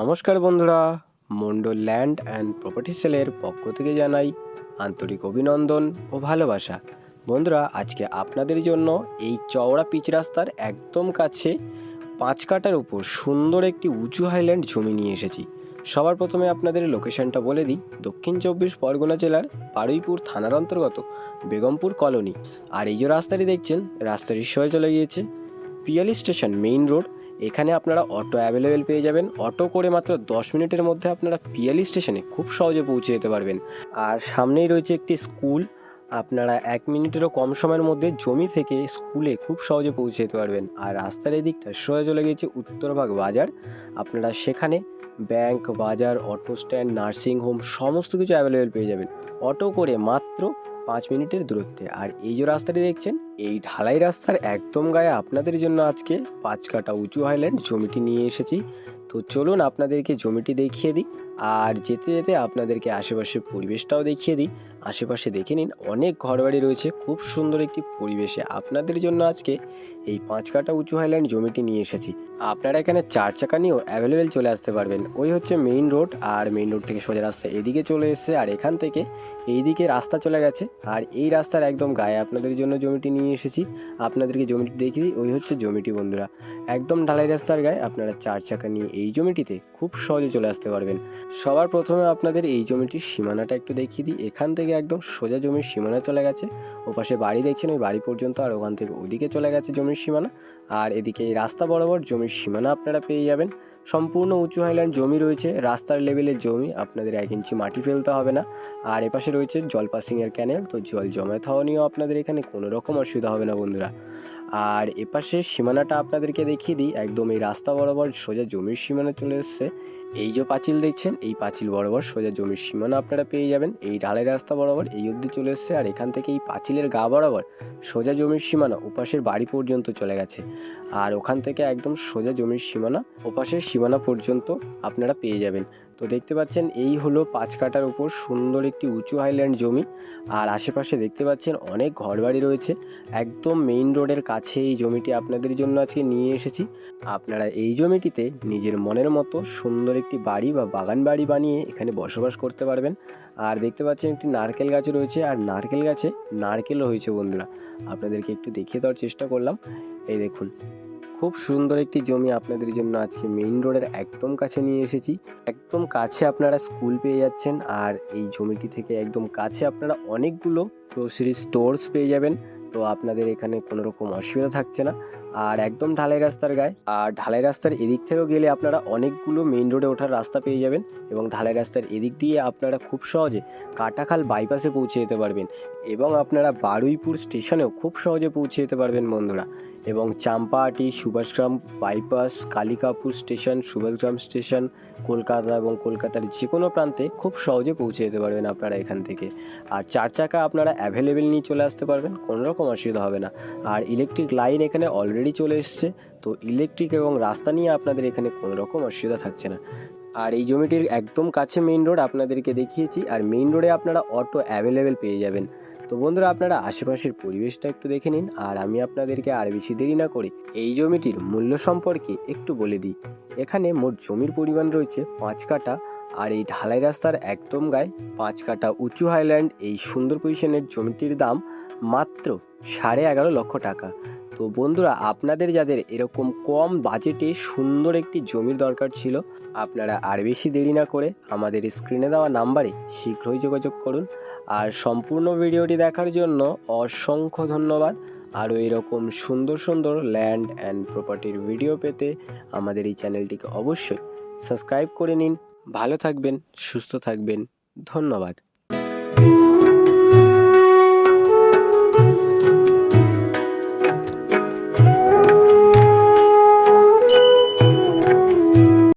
নমস্কার বন্ধুরা Mondal land and property সেলের পক্ষ থেকে জানাই আন্তরিক অভিনন্দন ও ভালোবাসা। বন্ধুরা, আজকে আপনাদের জন্য এই চওড়া পিচ রাস্তার একদম কাছে পাঁচ কাটার উপর সুন্দর একটি উঁচু হাইল্যান্ড জমি নিয়ে এসেছি। সবার প্রথমে আপনাদের লোকেশনটা বলে দিই। দক্ষিণ চব্বিশ পরগনা জেলার বারুইপুর থানার অন্তর্গত বেগমপুর কলোনি। আর এই যে রাস্তাটি দেখছেন, রাস্তাটি সয়ে চলে গিয়েছে পিয়ালি স্টেশন মেইন রোড এখানে আপনারা অটো অ্যাভেলেবেল পেয়ে যাবেন। অটো করে মাত্র দশ মিনিটের মধ্যে আপনারা পিয়ালি স্টেশনে খুব সহজে পৌঁছে যেতে পারবেন। আর সামনেই রয়েছে একটি স্কুল। আপনারা এক মিনিটেরও কম সময়ের মধ্যে জমি থেকে স্কুলে খুব সহজে পৌঁছে যেতে পারবেন। আর রাস্তার এই দিকটা সোজা চলে গিয়েছে উত্তরভাগ বাজার। আপনারা সেখানে ব্যাংক, বাজার, অটো স্ট্যান্ড, নার্সিং হোম সমস্ত কিছু অ্যাভেলেবেল পেয়ে যাবেন। অটো করে মাত্র পাঁচ মিনিটের দূরত্বে। আর এই যে রাস্তাটি দেখছেন, এই ঢালাই রাস্তার একদম গায়ে আপনাদের জন্য আজকে পাঁচ কাটা উঁচু হাইল্যান্ড জমিটি নিয়ে এসেছি। তো চলুন আপনাদেরকে জমিটি দেখিয়ে দিই আর যেতে যেতে আপনাদেরকে আশেপাশের পরিবেশটাও দেখিয়ে দিই। আশেপাশে দেখে নিন, অনেক ঘরবাড়ি রয়েছে, খুব সুন্দর একটি পরিবেশে। আপনাদের জন্য আজকে এই পাঁচ কাটা উঁচু হাইল্যান্ড জমিটি নিয়ে এসেছি। আপনারা এখানে চার চাকা নিয়েও অ্যাভেলেবেল চলে আসতে পারবেন। ওই হচ্ছে মেইন রোড আর মেইন রোড থেকে সোজা রাস্তা এদিকে চলে এসছে আর এখান থেকে এইদিকে রাস্তা চলে গেছে। আর এই রাস্তার একদম গায়ে আপনাদের জন্য জমিটি নিয়ে এসেছি। আপনাদেরকে জমিটি দেখিয়ে দিই, ওই হচ্ছে জমিটি বন্ধুরা। একদম ঢালাই রাস্তার গায়ে আপনারা চার চাকা নিয়ে এই জমিটিতে খুব সহজে চলে আসতে পারবেন। সবার প্রথমে আপনাদের এই জমিটির সীমানাটা একটু দেখিয়ে দিই। এখান থেকে একদম সোজা জমির সীমানা চলে গেছে। ওপাশে বাড়ি দেখছেন, ওই বাড়ি পর্যন্ত আর ওখান থেকে ওদিকে চলে গেছে জমির সীমানা। আর এদিকে এই রাস্তা বরাবর জমির সীমানা আপনারা পেয়ে যাবেন। সম্পূর্ণ উঁচু হাইল্যান্ড জমি রয়েছে। রাস্তার লেভেলের জমি আপনাদের এক ইঞ্চি মাটি ফেলতে হবে না। আর এপাশে রয়েছে জল পাসিংয়ের ক্যানেল তো জল জমায়েত হওয়া নিয়েও আপনাদের এখানে কোনো রকম অসুবিধা হবে না বন্ধুরা। আর এপাশের সীমানাটা আপনাদেরকে দেখিয়ে দিই। একদম এই রাস্তা বরাবর সোজা জমির সীমানা চলে এসছে। এই যে পাঁচিল দেখছেন, এই পাঁচিল বরাবর সোজা জমির সীমানা আপনারা পেয়ে যাবেন। এই ঢালাই রাস্তা বরাবর এই অবধি চলে এসছে আর এখান থেকে এই পাঁচিলের গা বরাবর সোজা জমির সীমানা ওপাশের বাড়ি পর্যন্ত চলে গেছে। আর ওখান থেকে একদম সোজা জমির সীমানা ওপাশের সীমানা পর্যন্ত আপনারা পেয়ে যাবেন। তো দেখতে পাচ্ছেন এই হলো পাঁচ কাটার উপর সুন্দর একটি উঁচু হাইল্যান্ড জমি। আর আশেপাশে দেখতে পাচ্ছেন অনেক ঘরবাড়ি রয়েছে। একদম মেইন রোডের কাছে এই জমিটি আপনাদের জন্য আজকে নিয়ে এসেছি। আপনারা এই জমিটিতে নিজের মনের মতো সুন্দর একটি বাড়ি বা বাগান বাড়ি বানিয়ে এখানে বসবাস করতে পারবেন। আর দেখতে পাচ্ছেন একটি নারকেল গাছ রয়েছে। আর নারকেল গাছে নারকেলও হয়েছে বন্ধুরা। আপনাদেরকে একটু দেখিয়ে দেওয়ার চেষ্টা করলাম। এই দেখুন। খুব সুন্দর একটি জমি আপনাদের জন্য আজকে মেইন রোডের একদম কাছে নিয়ে এসেছি। একদম কাছে আপনারা স্কুল পেয়ে যাচ্ছেন আর এই জমিটি থেকে একদম কাছে আপনারা অনেকগুলো গ্রোসারি স্টোর্স পেয়ে যাবেন। তো আপনাদের এখানে কোনো রকম অসুবিধা থাকছে না। আর একদম ঢালাই রাস্তার গায়ে। আর ঢালাই রাস্তার এদিক থেকেও গেলে আপনারা অনেকগুলো মেইন রোডে ওঠার রাস্তা পেয়ে যাবেন এবং ঢালাই রাস্তার এদিক দিয়ে আপনারা খুব সহজে কাটাখাল বাইপাসে পৌঁছে যেতে পারবেন এবং আপনারা বারুইপুর স্টেশনেও খুব সহজে পৌঁছে যেতে পারবেন বন্ধুরা। এবং Champahati, Subhashgram bypass Kalikapur station Subhashgram station Kolkata এবং কলকাতার যে কোনো প্রান্তে খুব সহজে পৌঁছে যেতে পারবেন আপনারা এখান থেকে। আর চার চাকা আপনারা অ্যাভেলেবেল নিয়ে চলে আসতে পারবেন, কোনো রকম অসুবিধা হবে না। আর ইলেকট্রিক লাইন এখানে অলরেডি চলে এসছে। তো ইলেকট্রিক এবং রাস্তা নিয়ে আপনাদের এখানে কোনো রকম অসুবিধা থাকছে না। আর এই জমিটির একদম কাছে মেইন রোড আপনাদেরকে দেখিয়েছি। আর মেইন রোডে আপনারা অটো অ্যাভেলেবেল পেয়ে যাবেন। তো বন্ধুরা, আপনারা আশেপাশের পরিবেশটা একটু দেখে নিন। আর আমি আপনাদেরকে আর বেশি দেরি না করে এই জমিটির মূল্য সম্পর্কে একটু বলে দিই। এখানে মোট জমির পরিমাণ রয়েছে পাঁচ কাটা আর এই ঢালাই রাস্তার একদম গায়ে পাঁচ কাটা উঁচু হাইল্যান্ড এই সুন্দর পজিশনের জমিটির দাম মাত্র সাড়ে এগারো লক্ষ টাকা। তো বন্ধুরা, আপনাদের যাদের এরকম কম বাজেটে সুন্দর একটি জমির দরকার ছিল, আপনারা আর বেশি দেরি না করে আমাদের স্ক্রিনে দেওয়া নাম্বারে শীঘ্রই যোগাযোগ করুন। আর সম্পূর্ণ ভিডিওটি দেখার জন্য অসংখ্য ধন্যবাদ। আরও এরকম সুন্দর সুন্দর ল্যান্ড অ্যান্ড প্রপার্টির ভিডিও পেতে আমাদের এই চ্যানেলটিকে অবশ্যই সাবস্ক্রাইব করে নিন। ভালো থাকবেন, সুস্থ থাকবেন। ধন্যবাদ।